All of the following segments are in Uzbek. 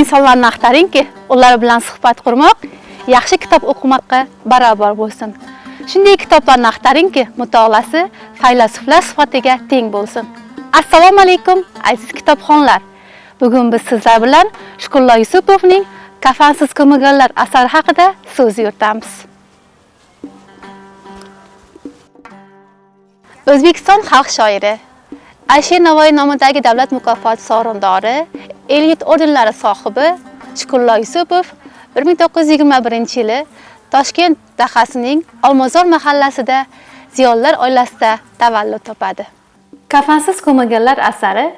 insonlarni axtaringki, ular bilan suhbat qurmoq yaxshi kitob o'qimoqqa barobar bo'lsin. Shunday kitoblarni axtaringki, mutolaasi faylasuflar sifatiga teng bo'lsin. Assalomu alaykum, aziz kitobxonlar. Bugun biz sizlar bilan Shukurlo Yusupovning Kafansiz ko'milganlar asari haqida so'z yuritamiz. O'zbekiston xalq shoiri Alisher Navoiy nomidagi davlat mukofoti sovrindori, Eliyut ordenlari sohibi Shukurlo Yusupov 1921-yili Toshkent dahasining Olmazor mahallasida ziyolilar oilasida tavallud topadi. Kafansiz ko'milganlar asari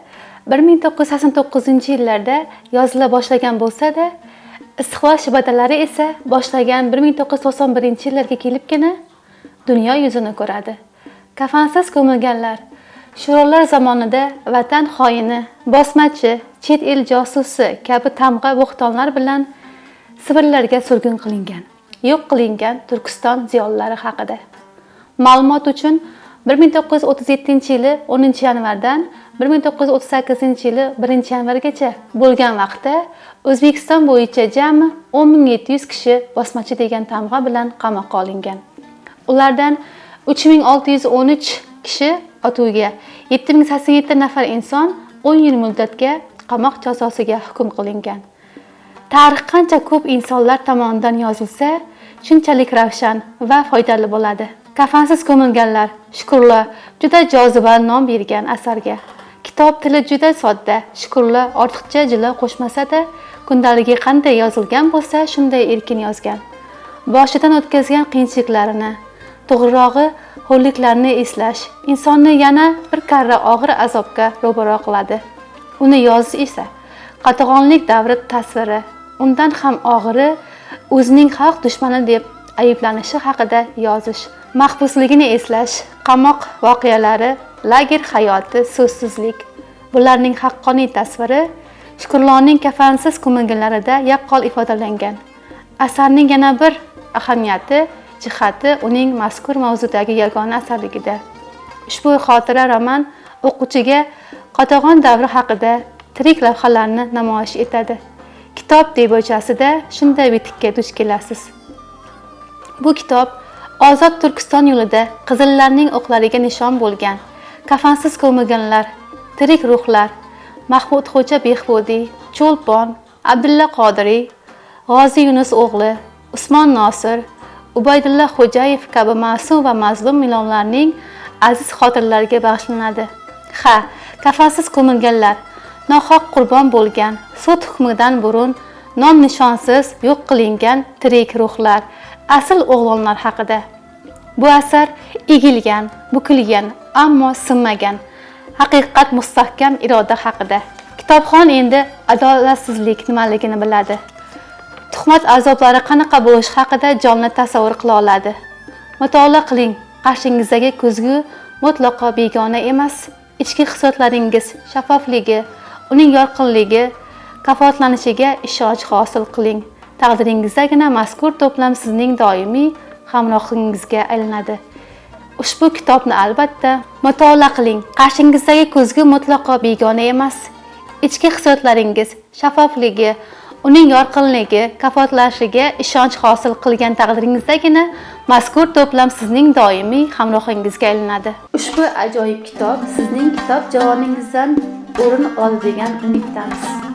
1989-yillarda yozila boshlagan bo'lsa-da, istiqlol shibadalari esa boshlagan 1991-yillarga kelibgina dunyo yuzini ko'radi. Kafansiz ko'milganlar Shirollar zamonida vatan xoini, bosmachi, chet el josusi kabi tamg'a bo'xtonlar bilan Sibirlarga surgun qilingan, yo'q qilingan Turkiston ziyolilari haqida. Ma'lumot uchun 1937-yili 10-yanvardan 1938-yili 1-yanvargacha bo'lgan vaqtda O'zbekiston bo'yicha jami 10700 kishi bosmachi degan tamg'a bilan qamoqqa olingan. Ulardan 3613 kishi otuvga, 7087 nafar inson 10 yil muddatga qamoq jazosiga hukm qilingan. Tarix qancha ko'p insonlar tomonidan yozilsa, shunchalik ravshan va foydali bo'ladi. Kafansiz ko'milganlar Shukurlo juda joziba nom bergan asarga. Kitob tili juda sodda, Shukurlo ortiqcha jila qo'shmasa-da, kundaligi qanday yozilgan bo'lsa, shunday erkin yozgan. Boshidan o'tkazgan qiyinchiliklarini, to'g'rirog'i xo'rliklarni eslash insonni yana bir karra og'ir azobga ro'baro qiladi. Uni yozish esa qatag'onlik davri tasviri, undan ham og'iri o'zining xalq dushmani deb ayblanishi haqida yozish, mahbusligini eslash, qamoq voqealari, lager hayoti, so'zsizlik. Bularning haqqoniy tasviri shukurlonning kafansiz ko'milganlarida yaqqol ifodalangan. Asarning yana bir ahamiyati jihati uning mazkur mavzudagi yagona asarligida. Ushbu xotira roman o'quvchiga qatag'on davri haqida tirik lavhalarni namoyish etadi. Kitob debochasida shunday bitikka duch kelasiz. Bu kitob Ozod Turkiston yo'lida qizillarning o'qlariga nishon bo'lgan kafansiz ko'milganlar, tirik ruhlar, mahmudxo'ja Behbudiy, Cho'lpon, Abdulla Qodiriy, G'ozi Yunus o'g'li, Usmon Nosir, Ubaydulla Xo'jayev kabi ma'sum va mazlum millionlarning aziz xotirlariga bag'ishlanadi. Ha, kafansiz ko'milganlar, nohaq qurbon bo'lgan, sud hukmidan burun nom nishonsiz yo'q qilingan tirik ruhlar, asl o'g'lonlar haqida. Bu asar egilgan, bukilgan, ammo sinmagan, haqiqat mustahkam iroda haqida. Kitobxon endi adolatsizlik nimaligini biladi. Tuhmat azoblari qanaqa bo'lishi haqida jonli tasavvur qila oladi. Mutolaa qiling. Qarshingizdagi ko'zgu mutlaqo begona emas. Ichki hissiyotlaringiz shaffofligi, uning yorqinligi, kafolatlanishiga ishonch hosil qiling. Taqdiringizdagina mazkur to'plam sizning doimiy hamrohingizga aylanadi. Ushbu kitobni albatta mutolaa qiling. Qarshingizdagi ko'zgu mutlaqo begona emas. Ichki hissiyotlaringiz shaffofligi, uning yorqinligi, kafolatlashiga ishonch hosil qilgan taqdiringizdagina mazkur to'plam sizning doimiy hamrohingizga aylanadi. Ushbu ajoyib kitob sizning kitob javoningizdan o'rin oldi degan umiddamiz.